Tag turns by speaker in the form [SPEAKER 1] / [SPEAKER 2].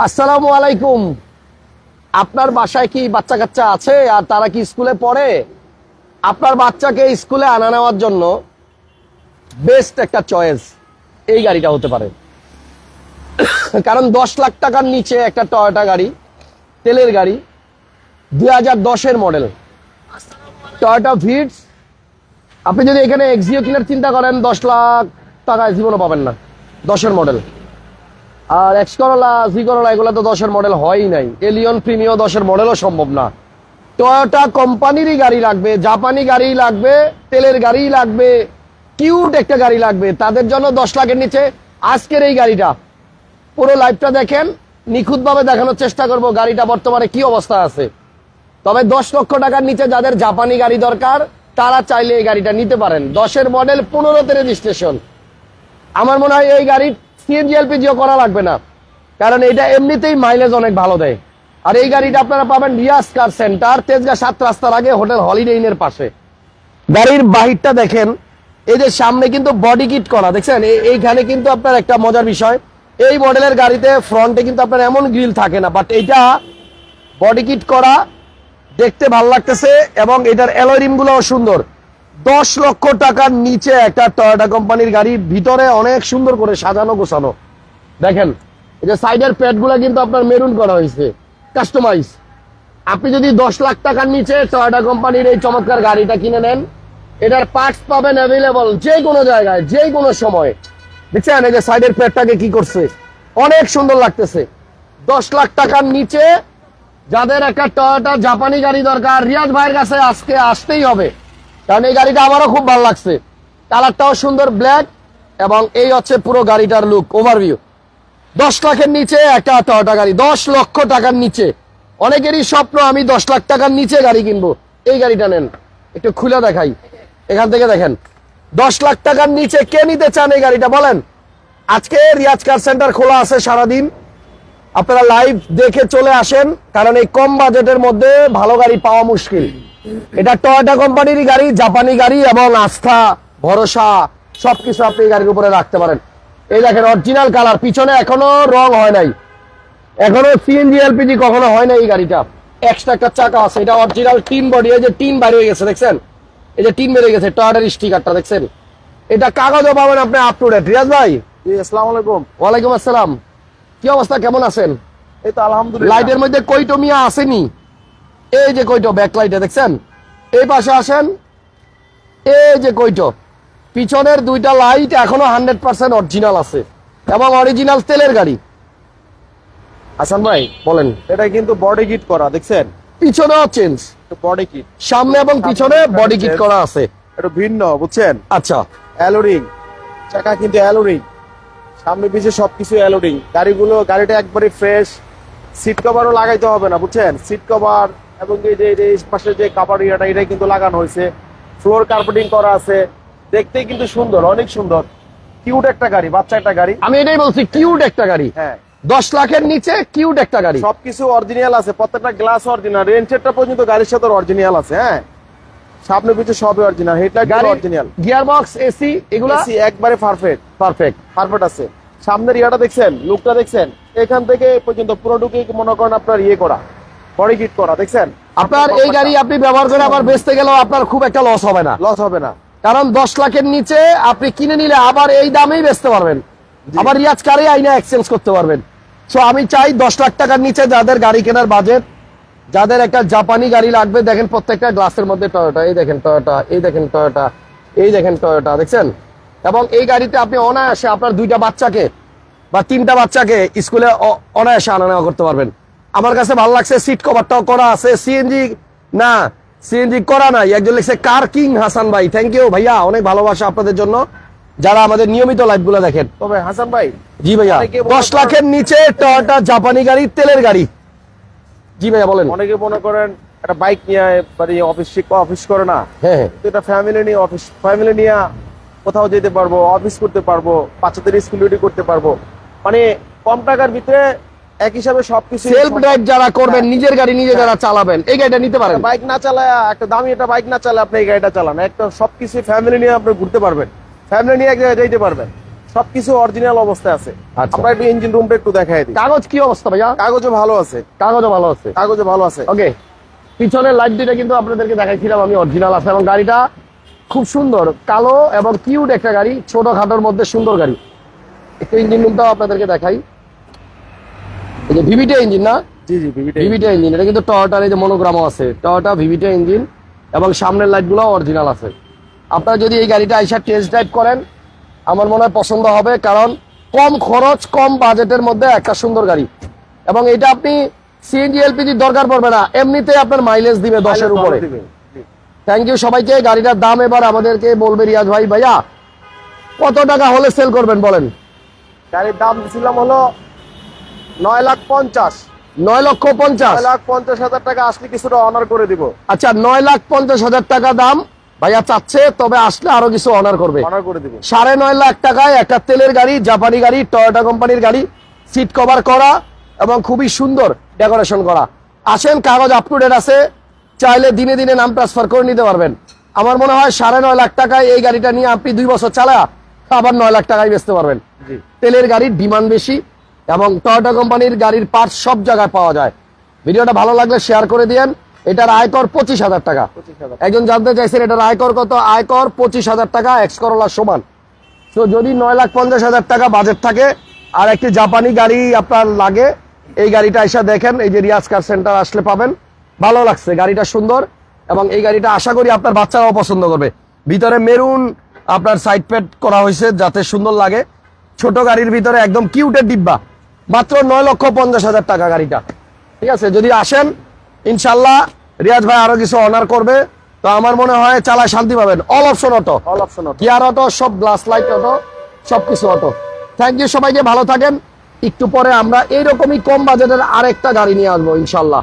[SPEAKER 1] আসসালামু আলাইকুম। আপনার বাসায় কি বাচ্চা কাচ্চা আছে আর তারা কি স্কুলে পড়ে? আপনার বাচ্চাকে স্কুলে আনা নেওয়ার জন্য বেস্ট একটা চয়েস এই গাড়িটা হতে পারে। কারণ দশ লাখ টাকার নিচে একটা টয়োটা গাড়ি, তেলের গাড়ি, দুই হাজার দশের মডেল টয়োটা ভিটস আপনি যদি এখানে এক্সিও কিনার চিন্তা করেন, দশ লাখ টাকায় জীবনও পাবেন না। দশের মডেল আর এক্স করলা জি করলা এগুলো তো দশের মডেল হয়ই নাই। এলিয়ন প্রিমিও দশের মডেলও সম্ভব না। টয়োটা কোম্পানিরই গাড়ি লাগবে জাপানি গাড়ি লাগবে, তেলের গাড়ি লাগবে কিউট একটা গাড়ি লাগবে। তাদের জন্য দশ লাখের নিচে আজকের এই গাড়িটা। পুরো লাইফটা দেখেন, নিখুঁতভাবে দেখানোর চেষ্টা করব গাড়িটা বর্তমানে কি অবস্থা আছে। তবে দশ লক্ষ টাকার নিচে যাদের জাপানি গাড়ি দরকার, তারা চাইলে এই গাড়িটা নিতে পারেন। দশের মডেল পনেরোতে রেজিস্ট্রেশন আমার মনে হয় এই গাড়ির সিএনজি এলপিজিও করা লাগবে না। কারণ এটা এমনিতেই মাইলেজ অনেক ভালো দেয়। আর এই গাড়িটা আপনারা পাবেন রিয়াজ কার সেন্টার, তেজগা সাত রাস্তার আগে, হোটেল হলিডে ইনের পাশে। গাড়ির বাহিরটা দেখেন, এই যে সামনে কিন্তু বডি কিট করা, দেখছেন? এইখানে কিন্তু আপনার একটা মজার বিষয়, এই মডেলের গাড়িতে ফ্রন্টে কিন্তু আপনার এমন গ্রিল থাকে না বাট এটা বডি কিট করা, দেখতে ভালো লাগতেছে, এবং এটার অ্যালোরিমগুলো সুন্দর। দশ লক্ষ টাকার নিচে একটা টয়োটা কোম্পানির গাড়ি, ভিতরে অনেক সুন্দর করে সাজানো, গোছানো। দেখেন, এই যে সাইডের প্যাডগুলা কিন্তু আপনার মেরুন করা হয়েছে। কাস্টমাইজ আপনি যদি দশ লাখ টাকার নিচে টয়োটা কোম্পানির এই চমৎকার গাড়িটা কিনে নেন, এটার পার্টস পাবেন অ্যাভেলেবল যে কোনো জায়গায়, যে কোনো সময়। দেখছেন, এই যে সাইডের প্যাডটাকে কি করছে? অনেক সুন্দর লাগতেছে। দশ লাখ টাকার নিচে যাদের একটা টয়োটা জাপানি গাড়ি দরকার, রিয়াজ ভাইয়ের কাছে আজকে আসতেই হবে। কারণ এই গাড়িটা আমারও খুব ভালো লাগছে। কালারটাও সুন্দর ব্ল্যাক এবং এই হচ্ছে পুরো গাড়িটার লুক ওভারভিউ দশ লাখের নিচে একটা টয়োটা গাড়ি, দশ লক্ষ টাকার নিচে। অনেকেরই স্বপ্ন, আমি দশ লাখ টাকার নিচে গাড়ি কিনবো। এই গাড়িটা নেন, একটু খুলে দেখাই। এখান থেকে দেখেন। দশ লাখ টাকার নিচে কে নিতে চান এই গাড়িটা বলেন? আজকে রিয়াজ কার সেন্টার খোলা আছে সারাদিন। আপনারা লাইভ দেখে চলে আসেন কারণ এই কম বাজেটের মধ্যে ভালো গাড়ি পাওয়া মুশকিল। এটা টয়োটা কোম্পানির গাড়ি জাপানি গাড়ি এবং আস্থা ভরসা সবকিছু আপনি এই গাড়ির উপরে রাখতে পারেন। এই দেখেন অরিজিনাল কালার পিছনে এখনও রং হয় নাই। এখনও সিএনজি এলপিজি কখনো হয় না এই গাড়িটা। এক্সট্রা একটা চাকা আছে এটা অরিজিনাল টিন বডি এই যে টিন বাইরে হয়ে গেছে দেখছেন? এই যে টিন বেড়ে গেছে টয়োটার স্টিকারটা দেখছেন? এটা কাগজও পাবেন আপনি আপ টু ডেট রিয়াজ ভাই?
[SPEAKER 2] আসসালামু আলাইকুম।
[SPEAKER 1] ওয়ালাইকুম আসসালাম। কি অবস্থা? কেমন আছেন?
[SPEAKER 2] এই তো আলহামদুলিল্লাহ।
[SPEAKER 1] লাইটের মধ্যে কইটো মিয়া আসেনি। এই যে কইটো ব্যাক লাইটে দেখছেন? এই পাশে আসেন। এই যে কইটো পিছনের দুইটা লাইট এখনও হান্ড্রেড পার্সেন্ট অরিজিনাল আছে এবং অরিজিনাল তেলের গাড়ি।
[SPEAKER 2] হাসান ভাই
[SPEAKER 1] বলেন।
[SPEAKER 2] এটা কিন্তু বডি কিট করা দেখছেন?
[SPEAKER 1] পিছনেও চেঞ্জ
[SPEAKER 2] বডি কিট
[SPEAKER 1] সামনে এবং পিছনে বডি কিট করা আছে।
[SPEAKER 2] একটু ভিন্ন বুঝছেন?
[SPEAKER 1] আচ্ছা।
[SPEAKER 2] অ্যালোরিং চাকা কিন্তু অ্যালোরিং সামনে পিছিয়ে সবকিছু অ্যালোরিং গাড়িগুলো গাড়িটা একবারে ফ্রেশ সিট কভারও লাগাইতে হবে না বুঝছেন? সিট কভার এবং এই যে এই পাশে যে কাপড় ইয়েটা এটা কিন্তু লাগানো হয়েছে। ফ্লোর কার্পেটিং করা আছে। দেখতে কিন্তু সুন্দর অনেক সুন্দর। কিউট একটা গাড়ি বাচ্চা একটা গাড়ি।
[SPEAKER 1] আমি এটাই বলছি কিউট একটা গাড়ি।
[SPEAKER 2] হ্যাঁ।
[SPEAKER 1] দশ লাখের নিচে কিউট একটা গাড়ি।
[SPEAKER 2] সবকিছু অরিজিনাল আছে প্রত্যেকটা গ্লাস অরিজিনাল রেঞ্চেরটা পর্যন্ত গাড়ির সাথে অরিজিনাল আছে হ্যাঁ। সামনে পিছু সবই original headlight original
[SPEAKER 1] gear box AC এগুলো
[SPEAKER 2] একবারে পারফেক্ট
[SPEAKER 1] পারফেক্ট
[SPEAKER 2] পারফেক্ট আছে। সামনের ইয়াটা দেখছেন? লুকটা দেখছেন? এখান থেকে পর্যন্ত পুরোটুকু মনে করেন আপনার ইয়ে করা। বডি কিট করা দেখছেন?
[SPEAKER 1] আপনার এই গাড়ি আপনি ব্যবহার করে আবার বেচতে গেলেও আপনার খুব একটা লস হবে না।
[SPEAKER 2] লস হবে না।
[SPEAKER 1] কারণ দশ লাখের নিচে আপনি কিনে নিলে আবার এই দামেই বেচতে পারবেন। আবার রিয়াজ কারে আইনা এক্সচেঞ্জ করতে পারবেন। সো আমি চাই দশ লাখ টাকার নিচে যাদের গাড়ি কেনার বাজেট যাদের একটা জাপানি গাড়ি লাগবে দেখেন প্রত্যেকটা গ্লাসের মধ্যে টয়োটা এই দেখেন টয়োটা এই দেখেন টয়োটা এই দেখেন টয়োটা দেখছেন? এবং এই গাড়িতে আপনি অনায়াসে আপনার দুইটা বাচ্চাকে বা তিনটা বাচ্চাকে স্কুলে অনায়াসে আনা নেওয়া করতে পারবেন। আমার কাছে ভালো লাগছে সিট কভারটাও করা আছে। সিএনজি না সিএনজি করা নাই। একজন লিখছে কার কিং হাসান ভাই? থ্যাংক ইউ ভাইয়া অনেক ভালোবাসা আপনাদের জন্য। যারা আমাদের নিয়মিত লাইভগুলো দেখেন।
[SPEAKER 2] তবে হাসান ভাই।
[SPEAKER 1] জি ভাইয়া দশ লাখের নিচে টয়োটা জাপানি গাড়ি তেলের গাড়ি। জি ভাইয়া বলেন।
[SPEAKER 2] অনেকে মনে করেন একটা বাইক নিয়ে অফিস অফিস করে না।
[SPEAKER 1] হ্যাঁ হ্যাঁ।
[SPEAKER 2] এটা ফ্যামিলি নিয়ে অফিস ফ্যামিলি নিয়ে কোথাও যেতে পারব অফিস করতে পারব বাচ্চাদের স্কুল করতে পারব। মানে কম টাকার ভিতরে এক হিসাবে সবকিছু
[SPEAKER 1] সেলফ ড্রাইভ যারা করবেন
[SPEAKER 2] হ্যাঁ।
[SPEAKER 1] নিজের গাড়ি নিজে যারা চালাবেন এই গাড়িটা নিতে পারেন।
[SPEAKER 2] বাইক না চালায় একটা দামি একটা বাইক না চালায় আপনি এই গাড়িটা চালান। একটা সবকিছু ফ্যামিলি নিয়ে আপনি ঘুরতে পারবেন। ফ্যামিলি নিয়ে এক জায়গায় যাইতে পারবেন। সবকিছু অরিজিনাল অবস্থায় আছে।
[SPEAKER 1] আচ্ছা।
[SPEAKER 2] আমরা একটু ইঞ্জিন রুমটা একটু দেখাই দিই।
[SPEAKER 1] কাগজ কি অবস্থা ভাইয়া?
[SPEAKER 2] কাগজও ভালো আছে।
[SPEAKER 1] কাগজও ভালো আছে।
[SPEAKER 2] কাগজও ভালো আছে।
[SPEAKER 1] ওকে পিছনের লাইট দুইটা কিন্তু আপনাদেরকে দেখাইছিলাম আমি অরিজিনাল আছে। এবং গাড়িটা খুব সুন্দর কালো এবং কিউট একটা গাড়ি ছোট খাটোর মধ্যে সুন্দর গাড়ি। একটু ইঞ্জিন রুমটাও আপনাদেরকে দেখাই। এই যে ভিভিটা ইঞ্জিন না?
[SPEAKER 2] জি জি ভিভিটা
[SPEAKER 1] ইঞ্জিন এটা কিন্তু টয়োটার এই যে মনোগ্রামও আছে। টয়োটা ভিভিটা ইঞ্জিন এবং সামনের লাইটগুলো অরিজিনাল আছে। আপনারা যদি এই গাড়িটা আইসা টেস্ট ড্রাইভ করেন আমার মনে হয় পছন্দ হবে কারণ কম খরচ কম বাজেটের মধ্যে একটা সুন্দর গাড়ি। এবং এটা আপনি সিএনজি এলপিজি দরকার পড়বে না। এমনিতে আপনার মাইলেজ দিবে দশের উপরে। থ্যাংক ইউ সবাইকে গাড়িটার দাম এবার আমাদেরকে বলবে রিয়াজ ভাই। ভাইয়া কত টাকা হলে সেল করবেন বলেন?
[SPEAKER 2] গাড়ির দাম দিছিলাম হলো নয় লাখ পঞ্চাশ।
[SPEAKER 1] নয় লক্ষ পঞ্চাশ।
[SPEAKER 2] লাখ পঞ্চাশ হাজার টাকা আসলে কিছুটা অনার করে দিব।
[SPEAKER 1] আচ্ছা নয় লাখ পঞ্চাশ হাজার টাকা দাম ভাইয়া চাচ্ছে তবে আসলে আরও কিছু অনার করবে।
[SPEAKER 2] অনার করে দিব।
[SPEAKER 1] সাড়ে নয় লাখ টাকায় একটা তেলের গাড়ি জাপানি গাড়ি টয়োটা কোম্পানির গাড়ি সিট কভার করা এবং খুবই সুন্দর ডেকোরেশন করা। আসেন কাগজ আপ টু ডেট আছে। চাইলে দিনে দিনে নাম ট্রান্সফার করে নিতে পারবেন। আমার মনে হয় সাড়ে নয় লাখ টাকায় এই গাড়িটা নিয়ে আপনি দুই বছর চালা আবার নয় লাখ টাকায় বেচতে পারবেন। তেলের গাড়ির ডিমান্ড বেশি এবং টয়োটা কোম্পানির গাড়ির পার্টস সব জায়গায় পাওয়া যায়। ভিডিওটা ভালো লাগলে শেয়ার করে দিয়েন। এটার আয়কর পঁচিশ হাজার টাকা। একজন জানতে চাইছেন এটার আয়কর কত? আয়কর পঁচিশ হাজার টাকা এক্স করোলার সমান। তো যদি নয় লাখ পঞ্চাশ হাজার টাকা বাজেট থাকে আর একটি জাপানি গাড়ি আপনার লাগে এই গাড়িটা এসে দেখেন এই যে রিয়াজ কার সেন্টার আসলে পাবেন। ভালো লাগছে গাড়িটা সুন্দর এবং এই গাড়িটা আশা করি আপনার বাচ্চারাও পছন্দ করবে। ভিতরে মেরুন আপনার সাইড প্যাড করা হয়েছে যাতে সুন্দর লাগে। ছোট গাড়ির ভিতরে একদম কিউটের ডিব্বা। মাত্র নয় লক্ষ পঞ্চাশ হাজার টাকা গাড়িটা। ঠিক আছে যদি আসেন ইনশাল্লাহ রিয়াজ ভাই আরও কিছু অনার করবে। তো আমার মনে হয় চালায় শান্তি পাবেন। All option auto
[SPEAKER 2] all option auto
[SPEAKER 1] gear auto সব গ্লাস লাইট অটো সবকিছু অটো থ্যাংক ইউ সবাইকে ভালো থাকেন। একটু পরে আমরা এইরকমই কম বাজেটের আরেকটা গাড়ি নিয়ে আসব ইনশাল্লাহ।